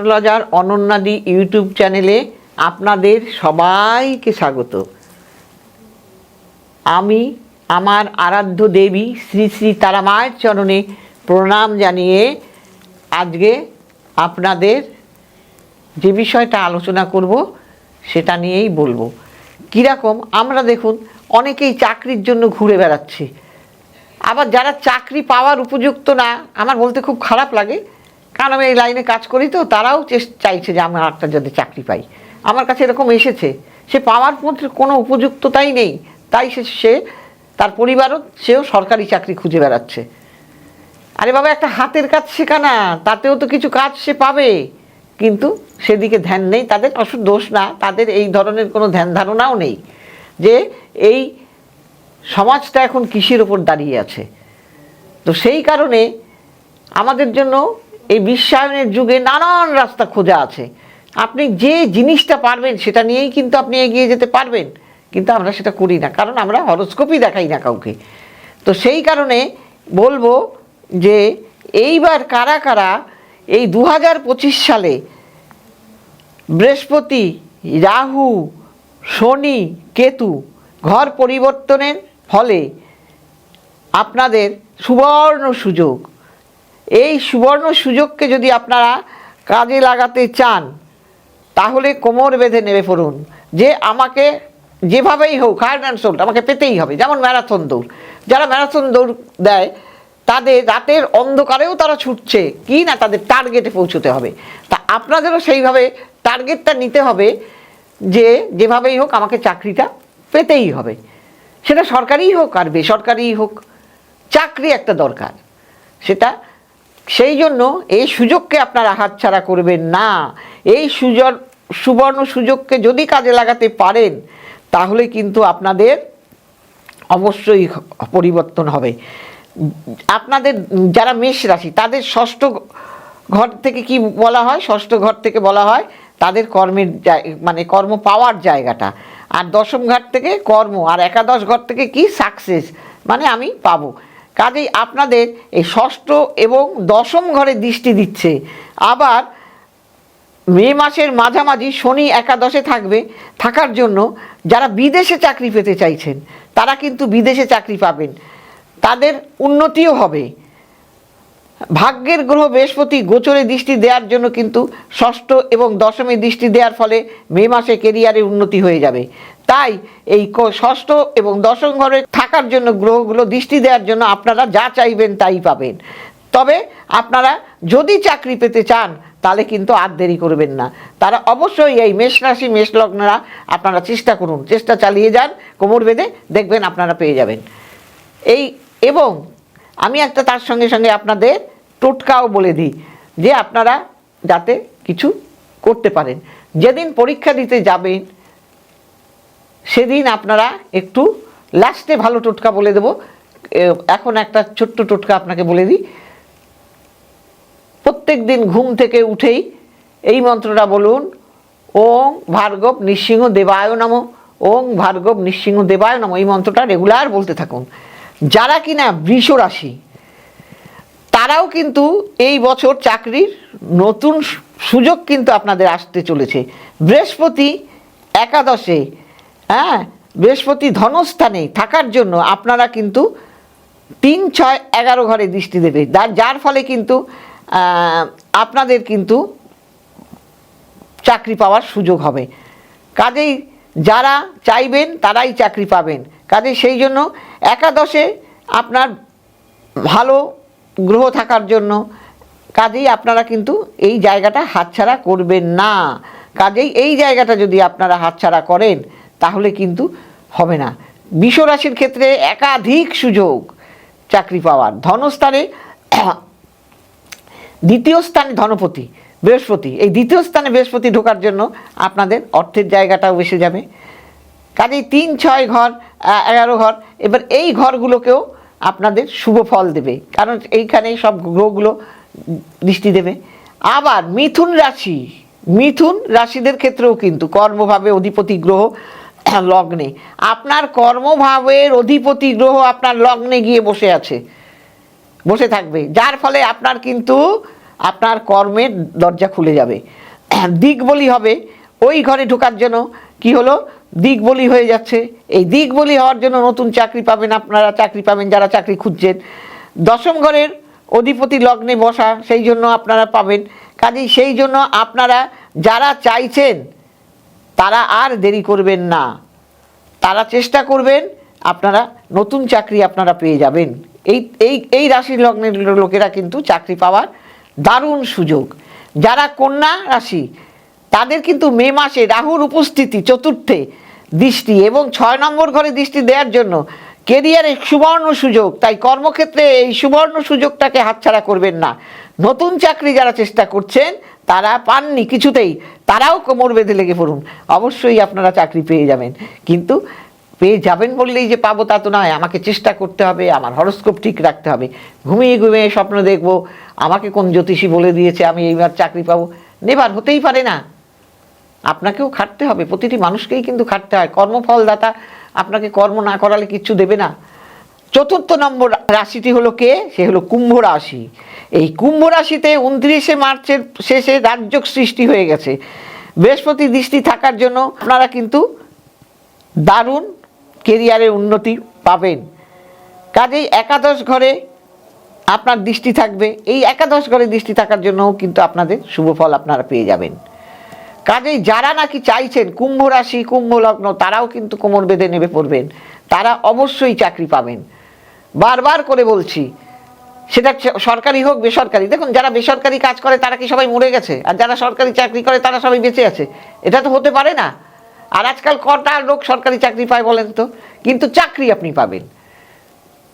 Astrologer অনন্যাদি YouTube চ্যানেলে আপনাদের সবাইকে স্বাগত। আমি আমার আরাধ্য দেবী শ্রী শ্রী তারা মায়ের চরণে প্রণাম জানিয়ে আজকে আপনাদের যে বিষয়টা আলোচনা করব, সেটা নিয়েই বলব। কীরকম, আমরা দেখুন, অনেকেই চাকরির জন্য ঘুরে বেড়াচ্ছি। আবার যারা চাকরি পাওয়ার উপযুক্ত না, আমার বলতে খুব খারাপ লাগে কারণ আমি এই লাইনে কাজ করি তো, তারাও চাইছে যে আমার একটা যাতে চাকরি পাই। আমার কাছে এরকম এসেছে। সে পাওয়ার মধ্যে কোনো উপযুক্ততাই নেই। তাই সে সে তার পরিবারও, সেও সরকারি চাকরি খুঁজে বেড়াচ্ছে। আরে বাবা, একটা হাতের কাজ শেখা না তাতেও তো কিছু কাজ সে পাবে। কিন্তু সেদিকে ধ্যান নেই, তাদের অসুখ দোষ না, তাদের এই ধরনের কোনো ধ্যান ধারণাও নেই যে এই সমাজটা এখন কৃষির ওপর দাঁড়িয়ে আছে। তো সেই কারণে আমাদের জন্য এই বিশ্বায়নের যুগে নানান রাস্তা খোঁজা আছে। আপনি যে জিনিসটা পারবেন, সেটা নিয়েই কিন্তু আপনি এগিয়ে যেতে পারবেন। কিন্তু আমরা সেটা করি না, কারণ আমরা হরস্কোপই দেখাই না কাউকে। তো সেই কারণে বলব যে, এইবার কারা কারা এই দু হাজার পঁচিশ সালে বৃহস্পতি, রাহু, শনি, কেতু ঘর পরিবর্তনের ফলে আপনাদের সুবর্ণ সুযোগ এই সুবর্ণ সুযোগকে যদি আপনারা কাজে লাগাতে চান, তাহলে কোমর বেঁধে নেমে পড়ুন। যে আমাকে যেভাবেই হোক হার্ড অ্যান্ড সোল্ড আমাকে পেতেই হবে। যেমন ম্যারাথন দৌড়। যারা ম্যারাথন দৌড় দেয়, তাদের রাতের অন্ধকারেও তারা ছুটছে। কি না তাদের টার্গেটে পৌঁছতে হবে। তা আপনাদেরও সেইভাবে টার্গেটটা নিতে হবে যে যেভাবেই হোক, আমাকে চাকরিটা পেতেই হবে। সেটা সরকারিই হোক আর বেসরকারিই হোক, চাকরি একটা দরকার। সেটা সেই জন্য এই সুযোগকে আপনারা হাতছাড়া করবেন না। এই সুযোগ সুবর্ণ সুযোগকে যদি কাজে লাগাতে পারেন, তাহলে কিন্তু আপনাদের অবশ্যই পরিবর্তন হবে। আপনাদের যারা মেষ রাশি, তাদের ষষ্ঠ ঘর থেকে কি বলা হয়? ষষ্ঠ ঘর থেকে বলা হয় তাদের কর্মের মানে কর্ম পাওয়ার জায়গাটা। আর দশম ঘর থেকে কর্ম, আর একাদশ ঘর থেকে কি সাকসেস মানে আমি পাবো। কাজেই আপনাদের এই ষষ্ঠ এবং দশম ঘরে দৃষ্টি দিচ্ছে। আবার মে মাসের মাঝামাঝি শনি একাদশে থাকবে, থাকার জন্য যারা বিদেশে চাকরি পেতে চাইছেন, তারা কিন্তু বিদেশে চাকরি পাবেন। তাদের উন্নতিও হবে। ভাগ্যের গ্রহ বৃহস্পতি গোচরে দৃষ্টি দেওয়ার জন্য কিন্তু ষষ্ঠ এবং দশমে দৃষ্টি দেওয়ার ফলে মে মাসে কেরিয়ারে উন্নতি হয়ে যাবে। তাই এই ষষ্ঠ এবং দশম ঘরে থাকার জন্য গ্রহগুলো দৃষ্টি দেওয়ার জন্য আপনারা যা চাইবেন তাই পাবেন। তবে আপনারা যদি চাকরি পেতে চান, তাহলে কিন্তু আর দেরি করবেন না। তারা অবশ্যই এই মেষ রাশি, মেষ লগ্নরা আপনারা চেষ্টা করুন, চেষ্টা চালিয়ে যান, কোমর বেঁধে দেখবেন আপনারা পেয়ে যাবেন। এই এবং আমি একটা তার সঙ্গে সঙ্গে আপনাদের টোটকাও বলে দিই, যে আপনারা যাতে কিছু করতে পারেন। যেদিন পরীক্ষা দিতে যাবেন সেদিন আপনারা একটু লাস্টে ভালো টোটকা বলে দেবো। এখন একটা ছোট্ট টোটকা আপনাকে বলে দিই। প্রত্যেক দিন ঘুম থেকে উঠেই এই মন্ত্রটা বলুন, ওং ভার্গব নৃসিংহ দেবায় নম। ওং ভার্গব নৃসিংহ দেবায় নম। এই মন্ত্রটা রেগুলার বলতে থাকুন। যারা কিনা বৃষ রাশি, তারাও কিন্তু এই বছর চাকরির নতুন সুযোগ কিন্তু আপনাদের আসতে চলেছে। বৃহস্পতি একাদশে হ্যাঁ বৃহস্পতি ধনস্থানে থাকার জন্য আপনারা কিন্তু তিন, ছয়, এগারো ঘরে দৃষ্টি দেবে। যার ফলে কিন্তু আপনাদের কিন্তু চাকরি পাওয়ার সুযোগ হবে। কাজেই যারা চাইবেন, তারাই চাকরি পাবেন। কাজেই সেই জন্য একাদশে আপনার ভালো গ্রহ থাকার জন্য কাজেই আপনারা কিন্তু এই জায়গাটা হাতছাড়া করবেন না। কাজেই এই জায়গাটা যদি আপনারা হাতছাড়া করেন তাহলে কিন্তু হবে না। বিশ্বরাশির ক্ষেত্রে একাধিক সুযোগ চাকরি পাওয়ার। ধনস্থানে দ্বিতীয় স্থানে ধনপতি, বৃহস্পতি। এই দ্বিতীয় স্থানে বৃহস্পতি ঢোকার জন্য আপনাদের অর্থের জায়গাটাও এসে যাবে। কাজেই তিন, ছয় ঘর এগারো ঘর, এবার এই ঘরগুলোকেও আপনাদের শুভ ফল দেবে। কারণ এইখানেই সব গ্রহগুলো দৃষ্টি দেবে। আবার মিথুন রাশি, মিথুন রাশিদের ক্ষেত্রেও কিন্তু কর্মভাবে অধিপতি গ্রহ লগ্নে। আপনার কর্মভাবের অধিপতি গ্রহ আপনার লগ্নে গিয়ে বসে আছে। বসে থাকবে। যার ফলে আপনার কিন্তু আপনার কর্মের দরজা খুলে যাবে। দিক বলি হবে। ওই ঘরে ঢোকার জন্য কি হলো? দিক বলি হয়ে যাচ্ছে। এই দিক বলি হওয়ার জন্য নতুন চাকরি পাবেন আপনারা। চাকরি পাবেন যারা চাকরি খুঁজছেন। দশম ঘরের অধিপতি লগ্নে বসা, সেই জন্য আপনারা পাবেন। কাজেই সেই জন্য আপনারা যারা চাইছেন তারা আর দেরি করবেন না। তারা চেষ্টা করবেন, আপনারা নতুন চাকরি আপনারা পেয়ে যাবেন। এই এই এই রাশির লগ্নের লোকেরা কিন্তু চাকরি পাওয়ার দারুণ সুযোগ। যারা কন্যা রাশি, তাদের কিন্তু মে মাসে রাহুর উপস্থিতি চতুর্থে দৃষ্টি এবং ছয় নম্বর ঘরে দৃষ্টি দেওয়ার জন্য কেরিয়ারে সুবর্ণ সুযোগ। তাই কর্মক্ষেত্রে এই সুবর্ণ সুযোগটাকে হাতছাড়া করবেন না। নতুন চাকরি যারা চেষ্টা করছেন, তারা পাননি কিছুতেই। তারাও কোমর বেঁধে লেগে পড়ুন। অবশ্যই আপনারা চাকরি পেয়ে যাবেন। কিন্তু পেয়ে যাবেন বললেই যে পাবো তা তো নয়। আমাকে চেষ্টা করতে হবে, আমার হরস্কোপ ঠিক রাখতে হবে। ঘুমিয়ে ঘুমিয়ে স্বপ্ন দেখব। আমাকে কোন জ্যোতিষী বলে দিয়েছে, আমি এইবার চাকরি পাবো। নেবার হতেই পারে না। আপনাকেও খাটতে হবে। প্রতিটি মানুষকেই কিন্তু খাটতে হয়। কর্মফলদাতা আপনাকে কর্ম না করালে কিচ্ছু দেবে না। চতুর্থ নম্বর রাশিটি হলো কে? সে হলো কুম্ভ রাশি। এই কুম্ভ রাশিতে উনত্রিশে মার্চের শেষে রাজ্যক সৃষ্টি হয়ে গেছে। বৃহস্পতি দৃষ্টি থাকার জন্য আপনারা কিন্তু দারুণ কেরিয়ারের উন্নতি পাবেন। কাজেই একাদশ ঘরে আপনার দৃষ্টি থাকবে। এই একাদশ ঘরে দৃষ্টি থাকার জন্যও কিন্তু আপনাদের শুভ ফল আপনারা পেয়ে যাবেন। কাজেই যারা নাকি চাইছেন কুম্ভ রাশি, কুম্ভ লগ্ন, তারাও কিন্তু কোমর বেঁধে নেবে পড়বেন। তারা অবশ্যই চাকরি পাবেন। বারবার করে বলছি সেটা সরকারি হোক, বেসরকারি। দেখুন, যারা বেসরকারি কাজ করে, তারা কি সবাই মরে গেছে? আর যারা সরকারি চাকরি করে, তারা সবাই বেঁচে আছে। এটা তো হতে পারে না। আর আজকাল কটা লোক সরকারি চাকরি পায় বলেন তো? কিন্তু চাকরি আপনি পাবেন।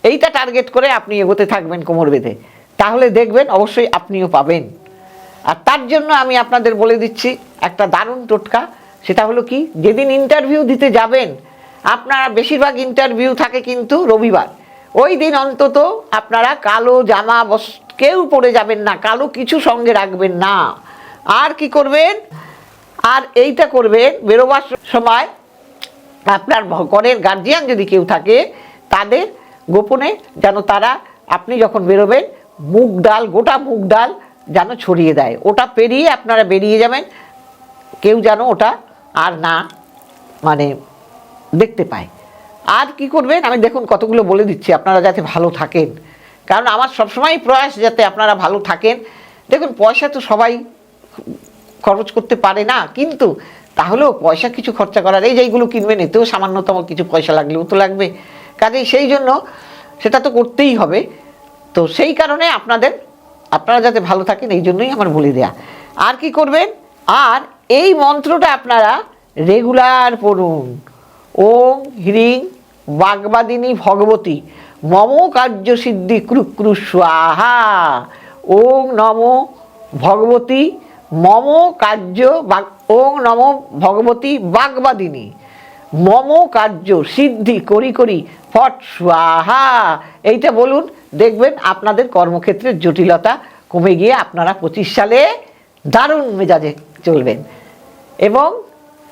এইটা টার্গেট করে আপনি এগোতে থাকবেন কোমর বেঁধে। তাহলে দেখবেন, অবশ্যই আপনিও পাবেন। আর তার জন্য আমি আপনাদের বলে দিচ্ছি, একটা দারুণ টোটকা। সেটা হলো কি, যেদিন ইন্টারভিউ দিতে যাবেন, আপনারা বেশিরভাগ ইন্টারভিউ থাকে কিন্তু রবিবার। ওই দিন অন্তত আপনারা কালো জামা বস কেউ পরে যাবেন না, কালো কিছু সঙ্গে রাখবেন না। আর কি করবেন? আর এইটা করবেন, বেরোবার সময় আপনার ঘরের গার্জিয়ান যদি কেউ থাকে, তাদের গোপনে যেন তারা আপনি যখন বেরোবেন, মুগ ডাল, গোটা মুগ ডাল যেন ছড়িয়ে দেয়। ওটা পেরিয়ে আপনারা বেরিয়ে যাবেন, কেউ যেন ওটা আর না মানে দেখতে পায়। আর কি করবেন? আমি দেখুন কতগুলো বলে দিচ্ছি, আপনারা যাতে ভালো থাকেন। কারণ আমার সবসময় প্রয়াস যাতে আপনারা ভালো থাকেন। দেখুন, পয়সা তো সবাই খরচ করতে পারে না, কিন্তু তাহলেও পয়সা কিছু খরচা করার, এই যে এইগুলো কিনবেন, এতেও সামান্যতম কিছু পয়সা লাগলেও তো লাগবে। কাজেই সেই জন্য সেটা তো করতেই হবে। তো সেই কারণে আপনাদের, আপনারা যাতে ভালো থাকেন, এই জন্যই আমার বলে দেয়া। আর কি করবেন? আর এই মন্ত্রটা আপনারা রেগুলার পড়ুন। ওম, হ্রিং বাগবাদিনী ভগবতী, মম কার্য সিদ্ধি ক্রুক্রু স্বাহা। ওং নম ভগবতী, মম কার্য ওং নম ভগবতী বাগবাদিনী। মম কার্য সিদ্ধি করি করি ফট স্বাহা। এইটা বলুন, দেখবেন আপনাদের কর্মক্ষেত্রের জটিলতা কমে গিয়ে আপনারা পঁচিশ সালে দারুণ মেজাজে চলবেন। এবং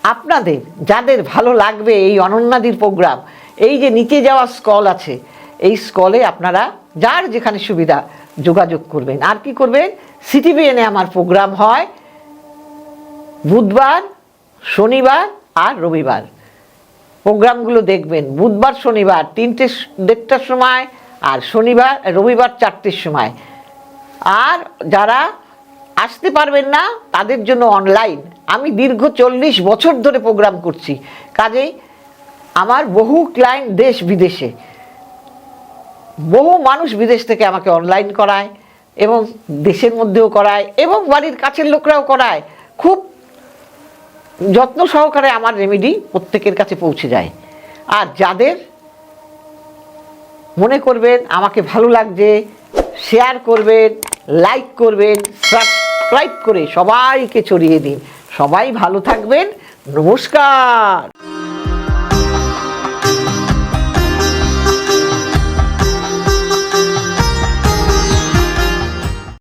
আপনাদের, যাদের ভালো লাগবে এই অনন্যাদির প্রোগ্রাম এই যে নিচে যাওয়া স্কল আছে, এই স্কলে আপনারা যার যেখানে সুবিধা যোগাযোগ করবেন। আর কি করবেন? সিটিভিএনে আমার প্রোগ্রাম হয় বুধবার, শনিবার আর রবিবার। প্রোগ্রামগুলো দেখবেন, বুধবার, শনিবার তিনটে দেড়টার সময় আর শনিবার, রবিবার চারটের সময়। আর যারা আসতে পারবেন না, তাদের জন্য অনলাইন আমি দীর্ঘ চল্লিশ বছর ধরে প্রোগ্রাম করছি। কাজেই আমার বহু ক্লায়েন্ট দেশ বিদেশে। বহু মানুষ বিদেশ থেকে আমাকে অনলাইন করায় এবং দেশের মধ্যেও করায় এবং বাড়ির কাছের লোকরাও করায়। খুব যত্ন সহকারে আমার রেমেডি প্রত্যেকের কাছে পৌঁছে যায়। আর যাদের মনে করবেন আমাকে ভালো লাগছে শেয়ার করবেন লাইক করবেন সাবস্ক্রাইব করে সবাইকে ছড়িয়ে দিন। সবাই ভালো থাকবেন। নমস্কার।